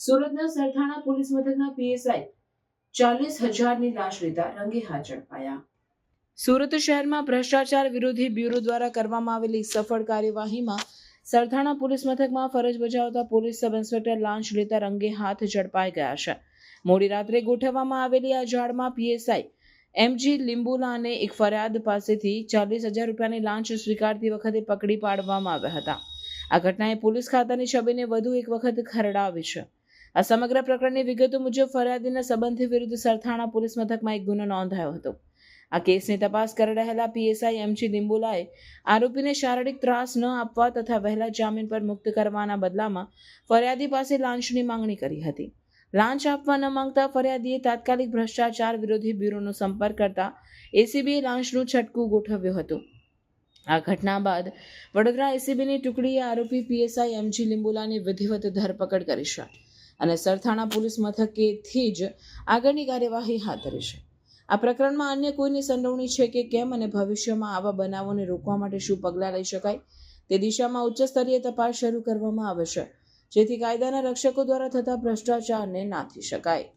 સુરતના સરથાણા પોલીસ મથકના પીએસઆઈ ચાલીસ હજારની લાશ લેતા રંગે હાથ ઝડપાયા સુરત શહેરમાં ભ્રષ્ટાચાર વિરોધી બ્યુરો દ્વારા કરવામાં આવેલી સફળ કાર્યવાહીમાં સરથાણા પોલીસ મથકમાં ફરજ બજાવતા પોલીસ સબ ઇન્સ્પેક્ટર લાંચ લેતા રંગે હાથ ઝડપાઈ ગયા છે. મોડી રાત્રે ગોઠવવામાં આવેલી આ જાળમાં પીએસઆઈ એમજી લિંબુલાને એક ફરિયાદ પાસેથી ચાલીસ હજાર રૂપિયાની લાંચ સ્વીકારતી વખતે પકડી પાડવામાં આવ્યા હતા. આ ઘટનાએ પોલીસ ખાતાની છબીને વધુ એક વખત ખરડાવી છે. આ સમગ્ર પ્રકરણની વિગતો મુજબ ફરિયાદીના સંબંધી વિરુદ્ધ સરથાણા પોલીસ મથકમાં એક ગુનો નોંધાયો હતો. આ કેસની તપાસ કરી રહેલા પીએસઆઈ એમજી લિંબુલાએ આરોપીને શારીરિક ત્રાસ ન આપવા તથા વહેલા જામીન પર મુક્ત કરવાના બદલામાં ફરિયાદી પાસે લાંચની માંગણી કરી હતી. લાંચ આપવા ન માંગતા ફરિયાદીએ તાત્કાલિક ભ્રષ્ટાચાર વિરોધી બ્યુરોનો સંપર્ક કરતા એસીબીએ લાંચનું છટકું ગોઠવ્યું હતું. આ ઘટના બાદ વડોદરા એસીબીની ટુકડીએ આરોપી પીએસઆઈ એમજી લીંબુલાની વિધિવત ધરપકડ કરી છે. અને સરથાણા પોલીસ મથકેથી જ આગળની કાર્યવાહી હાથ ધરી છે. આ પ્રકરણમાં અન્ય કોઈની સંડોવણી છે કે કેમ અને ભવિષ્યમાં આવા બનાવોને રોકવા માટે શું પગલાં લઈ શકાય તે દિશામાં ઉચ્ચ સ્તરીય તપાસ શરૂ કરવામાં આવશે જેથી કાયદાના રક્ષકો દ્વારા થતા ભ્રષ્ટાચારને નાથી શકાય.